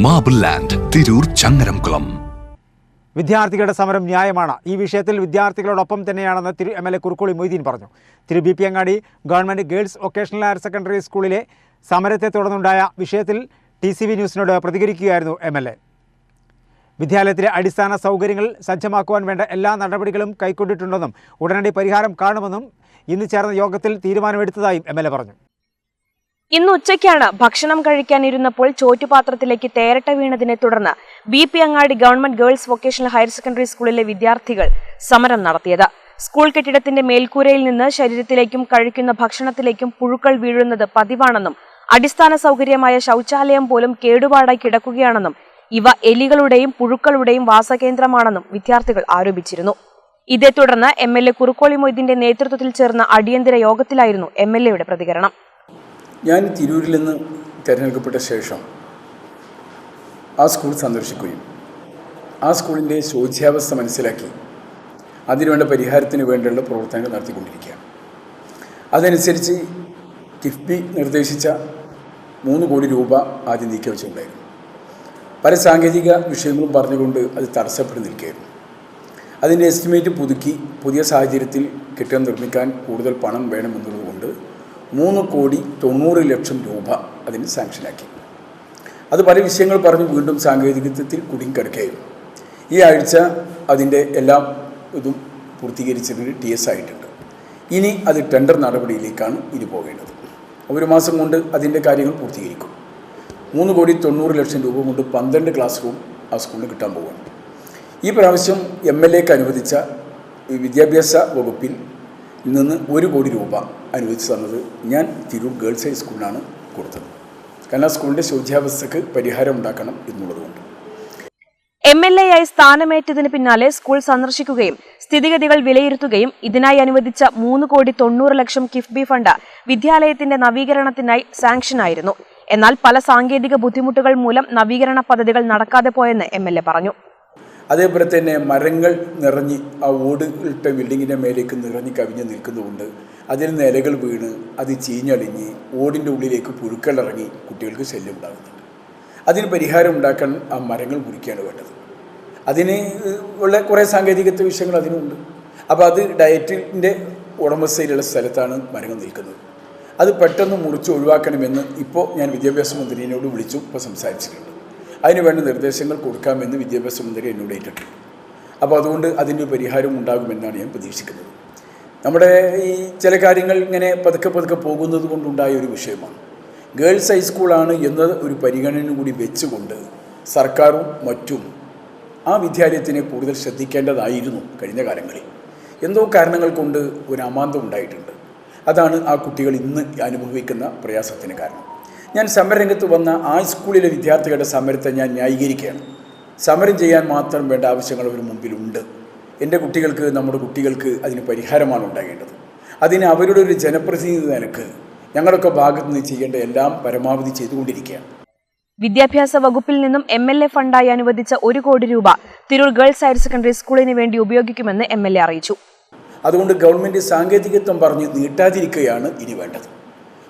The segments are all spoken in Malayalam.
മാബിൾ ലാൻഡ് തിരൂർ ചങ്ങരംകുളം വിദ്യാർത്ഥികളുടെ സമരം ന്യായമാണ്. ഈ വിഷയത്തിൽ വിദ്യാർത്ഥികളോടൊപ്പം തന്നെയാണെന്ന് തിരു M L A Kurukkoli Moideen പറഞ്ഞു. തിരു B P Angadi government girls vocational higher secondary സ്കൂളിലെ സമരത്തെ തുടർന്നുണ്ടായ വിഷയത്തിൽ ടി സി വി ന്യൂസിനോട് പ്രതികരിക്കുകയായിരുന്നു എം എൽ എ. വിദ്യാലയത്തിലെ അടിസ്ഥാന സൗകര്യങ്ങൾ സജ്ജമാക്കുവാൻ വേണ്ട എല്ലാ നടപടികളും കൈക്കൊണ്ടിട്ടുണ്ടെന്നും ഉടനടി പരിഹാരം കാണുമെന്നും ഇന്ന് ചേർന്ന യോഗത്തിൽ തീരുമാനമെടുത്തതായും എം പറഞ്ഞു. ഇന്ന് ഉച്ചയ്ക്കാണ് ഭക്ഷണം കഴിക്കാനിരുന്നപ്പോൾ ചോറ്റുപാത്രത്തിലേക്ക് തേരട്ട വീണതിനെ തുടർന്ന് B P Angadi government girls vocational higher secondary സ്കൂളിലെ വിദ്യാർത്ഥികൾ സമരം നടത്തിയത്. സ്കൂൾ കെട്ടിടത്തിന്റെ മേൽക്കൂരയിൽ നിന്ന് ശരീരത്തിലേക്കും കഴിക്കുന്ന ഭക്ഷണത്തിലേക്കും പുഴുക്കൾ വീഴുന്നത് പതിവാണെന്നും അടിസ്ഥാന സൗകര്യമായ ശൗചാലയം പോലും കേടുപാടായി കിടക്കുകയാണെന്നും ഇവ എലികളുടെയും പുഴുക്കളുടെയും വാസകേന്ദ്രമാണെന്നും വിദ്യാർത്ഥികൾ ആരോപിച്ചിരുന്നു. ഇതേ തുടർന്ന് എം എൽ എ കുറുക്കോളി മൊയ്തീന്റെ നേതൃത്വത്തിൽ ചേർന്ന അടിയന്തര യോഗത്തിലായിരുന്നു എം എൽ എയുടെ പ്രതികരണം. ഞാൻ തിരൂരിൽ നിന്ന് തിരഞ്ഞെടുക്കപ്പെട്ട ശേഷം ആ സ്കൂൾ സന്ദർശിക്കുകയും ആ സ്കൂളിന്റെ ശോച്യാവസ്ഥ മനസ്സിലാക്കി അതിനുവേണ്ട പരിഹാരത്തിന് വേണ്ടിയുള്ള പ്രവർത്തനങ്ങൾ നടത്തിക്കൊണ്ടിരിക്കുകയാണ്. അതനുസരിച്ച് കിഫ്ബി നിർദ്ദേശിച്ച മൂന്ന് കോടി രൂപ ആദ്യം നീക്കി വെച്ചിട്ടുണ്ടായിരുന്നു. പല സാങ്കേതിക വിഷയങ്ങളും പറഞ്ഞുകൊണ്ട് അത് തടസ്സപ്പെട്ട് നിൽക്കുകയായിരുന്നു. അതിന്റെ എസ്റ്റിമേറ്റ് പുതുക്കി പുതിയ സാഹചര്യത്തിൽ കെട്ടിടം നിർമ്മിക്കാൻ കൂടുതൽ പണം വേണമെന്നുള്ളതുകൊണ്ട് മൂന്ന് കോടി തൊണ്ണൂറ് ലക്ഷം രൂപ അതിന് സാങ്ഷനാക്കി അത് പല വിഷയങ്ങൾ പറഞ്ഞ് വീണ്ടും സാങ്കേതികത്വത്തിൽ കുടുങ്ങിക്കിടക്കുകയായിരുന്നു. ഈ ആഴ്ച അതിന്റെ എല്ലാ ഇതും പൂർത്തീകരിച്ചതിന് ടി എസ് ആയിട്ടുണ്ട്. ഇനി അത് ടെൻഡർ നടപടിയിലേക്കാണ് ഇനി പോകേണ്ടത്. ഒരു മാസം കൊണ്ട് അതിന്റെ കാര്യങ്ങൾ പൂർത്തീകരിക്കും. മൂന്ന് കോടി തൊണ്ണൂറ് ലക്ഷം രൂപ കൊണ്ട് പന്ത്രണ്ട് ക്ലാസ് റൂം ആ സ്കൂളിൽ കിട്ടാൻ പോകുന്നുണ്ട് ഈ പ്രാവശ്യം എം എൽ എക്ക് അനുവദിച്ച വിദ്യാഭ്യാസ വകുപ്പിൽ നിന്ന് ഒരു കോടി രൂപ അനുവദിച്ചു തന്നത് ഞാൻ തിരൂർ ഗേൾസ് ഹൈസ്കൂളിനാണ് കൊടുത്തത്. കാരണം സ്കൂളിന്റെ ശോച്യാവസ്ഥക്ക് പരിഹാരം ഉണ്ടാക്കണം എന്നുള്ളതുകൊണ്ട്. എം എൽ എ ആയി സ്ഥാനമേറ്റതിന് പിന്നാലെ സ്കൂൾ സന്ദർശിക്കുകയും സ്ഥിതിഗതികൾ വിലയിരുത്തുകയും ഇതിനായി അനുവദിച്ച മൂന്ന് കോടി തൊണ്ണൂറ് ലക്ഷം കിഫ്ബി ഫണ്ട് വിദ്യാലയത്തിന്റെ നവീകരണത്തിനായി സാങ്ഷനായിരുന്നു എന്നാൽ പല സാങ്കേതിക ബുദ്ധിമുട്ടുകൾ മൂലം നവീകരണ പദ്ധതികൾ നടക്കാതെ പോയെന്ന് എ പറഞ്ഞു. അതേപോലെ തന്നെ മരങ്ങൾ നിറഞ്ഞ് ആ ഓടുകളിട്ട ബിൽഡിങ്ങിന്റെ മേലേക്ക് നിറഞ്ഞ് കവിഞ്ഞ് നിൽക്കുന്നതുകൊണ്ട് അതിൽ നിന്ന് ഇലകൾ വീണ് അത് ചീഞ്ഞളിഞ്ഞ് ഓടിന്റെ ഉള്ളിലേക്ക് പുഴുക്കൾ ഇറങ്ങി കുട്ടികൾക്ക് ശല്യം ഉണ്ടാകുന്നുണ്ട്. അതിന് പരിഹാരം ഉണ്ടാക്കാൻ ആ മരങ്ങൾ മുറിക്കുകയാണ് വേണ്ടത്. അതിന് ഉള്ള കുറേ സാങ്കേതികത്വ വിഷയങ്ങൾ അതിനുണ്ട്. അപ്പോൾ അത് ഡയറ്റിന്റെ ഉടമസ്ഥയിലുള്ള സ്ഥലത്താണ് മരങ്ങൾ നിൽക്കുന്നത്. അത് പെട്ടെന്ന് മുറിച്ച് ഒഴിവാക്കണമെന്ന് ഇപ്പോൾ ഞാൻ വിദ്യാഭ്യാസ മന്ത്രിയോട് വിളിച്ചു ഇപ്പോൾ സംസാരിച്ചിട്ടുണ്ട്. അതിന് വേണ്ട നിർദ്ദേശങ്ങൾ കൊടുക്കാമെന്ന് വിദ്യാഭ്യാസ മന്ത്രി എന്നോട് ഏറ്റിട്ടുണ്ട് അപ്പോൾ അതുകൊണ്ട് അതിന്റെ പരിഹാരം ഉണ്ടാകുമെന്നാണ് ഞാൻ പ്രതീക്ഷിക്കുന്നത്. നമ്മുടെ ഈ ചില കാര്യങ്ങൾ ഇങ്ങനെ പതുക്കെ പതുക്കെ പോകുന്നത് കൊണ്ടുണ്ടായ ഒരു വിഷയമാണ്. ഗേൾസ് ഹൈസ്കൂളാണ് എന്ന ഒരു പരിഗണന കൂടി വെച്ചുകൊണ്ട് സർക്കാരും മറ്റും ആ വിദ്യാലയത്തിനെ കൂടുതൽ ശ്രദ്ധിക്കേണ്ടതായിരുന്നു കഴിഞ്ഞ കാലങ്ങളിൽ. എന്തോ കാരണങ്ങൾ കൊണ്ട് ഒരു അമാന്തം ഉണ്ടായിട്ടുണ്ട്. അതാണ് ആ കുട്ടികൾ ഇന്ന് അനുഭവിക്കുന്ന പ്രയാസത്തിന് കാരണം. ഞാൻ സമരരംഗത്ത് വന്ന ആ സ്കൂളിലെ വിദ്യാർത്ഥികളുടെ സമരത്തെ ഞാൻ ന്യായീകരിക്കുകയാണ്. സമരം ചെയ്യാൻ മാത്രം വേണ്ട ആവശ്യങ്ങൾ അവർ മുമ്പിലുണ്ട്. എന്റെ കുട്ടികൾക്ക് നമ്മുടെ കുട്ടികൾക്ക് അതിന് പരിഹാരമാണ് ഉണ്ടാകേണ്ടത്. അതിന് അവരുടെ ഒരു ജനപ്രതിനിധി നിലയ്ക്ക് ഞങ്ങളൊക്കെ ഭാഗത്ത് നിന്ന് ചെയ്യേണ്ട എല്ലാം പരമാവധി ചെയ്തുകൊണ്ടിരിക്കുകയാണ്. വിദ്യാഭ്യാസ വകുപ്പിൽ നിന്നും എം എൽ എ ഫണ്ടായി അനുവദിച്ച ഒരു കോടി രൂപ തിരൂർ ഗേൾസ് ഹയർ സെക്കൻഡറി സ്കൂളിന് വേണ്ടി ഉപയോഗിക്കുമെന്ന് എം എൽ എ അറിയിച്ചു. അതുകൊണ്ട് ഗവൺമെന്റ് സാങ്കേതികത്വം പറഞ്ഞ് നീട്ടാതിരിക്കുകയാണ് ഇനി വേണ്ടത്.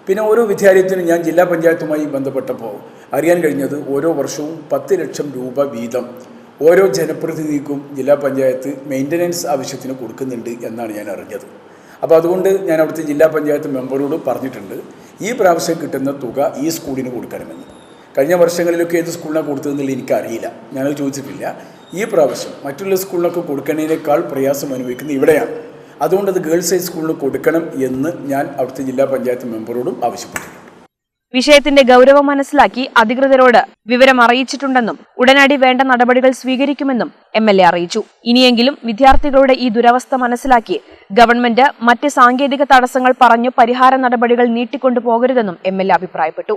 പിന്നെ ഓരോ വിദ്യാലയത്തിനും ഞാൻ ജില്ലാ പഞ്ചായത്തുമായി ബന്ധപ്പെട്ടപ്പോൾ അറിയാൻ കഴിഞ്ഞത് ഓരോ വർഷവും പത്ത് ലക്ഷം രൂപ വീതം ഓരോ ജനപ്രതിനിധിക്കും ജില്ലാ പഞ്ചായത്ത് മെയിന്റനൻസ് ആവശ്യത്തിന് കൊടുക്കുന്നുണ്ട് എന്നാണ് ഞാൻ അറിഞ്ഞത്. അപ്പോൾ അതുകൊണ്ട് ഞാൻ അവിടുത്തെ ജില്ലാ പഞ്ചായത്ത് മെമ്പറോട് പറഞ്ഞിട്ടുണ്ട് ഈ പ്രാവശ്യം കിട്ടുന്ന തുക ഈ സ്കൂളിന് കൊടുക്കണമെന്ന്. കഴിഞ്ഞ വർഷങ്ങളിലൊക്കെ ഏത് സ്കൂളിനാണ് കൊടുത്തതെന്നുള്ള എനിക്കറിയില്ല. ഞാനത് ചോദിച്ചിട്ടില്ല. ഈ പ്രാവശ്യം മറ്റുള്ള സ്കൂളിനൊക്കെ കൊടുക്കുന്നതിനേക്കാൾ പ്രയാസം അനുഭവിക്കുന്നത് ഇവിടെയാണ്. അതുകൊണ്ട് അത് ഗേൾസ് ഹൈസ്കൂളിന് കൊടുക്കണം എന്ന് ഞാൻ അവിടുത്തെ ജില്ലാ പഞ്ചായത്ത് മെമ്പറോടും ആവശ്യപ്പെട്ടിട്ടുണ്ട്. വിഷയത്തിന്റെ ഗൗരവം മനസ്സിലാക്കി അധികൃതരോട് വിവരം അറിയിച്ചിട്ടുണ്ടെന്നും ഉടനടി വേണ്ട നടപടികൾ സ്വീകരിക്കുമെന്നും എം എൽ എ അറിയിച്ചു. ഇനിയെങ്കിലും വിദ്യാർത്ഥികളുടെ ഈ ദുരവസ്ഥ മനസ്സിലാക്കി ഗവൺമെന്റ് മറ്റ് സാങ്കേതിക തടസ്സങ്ങൾ പറഞ്ഞു പരിഹാര നടപടികൾ നീട്ടിക്കൊണ്ടു പോകരുതെന്നും എം എൽ എ അഭിപ്രായപ്പെട്ടു.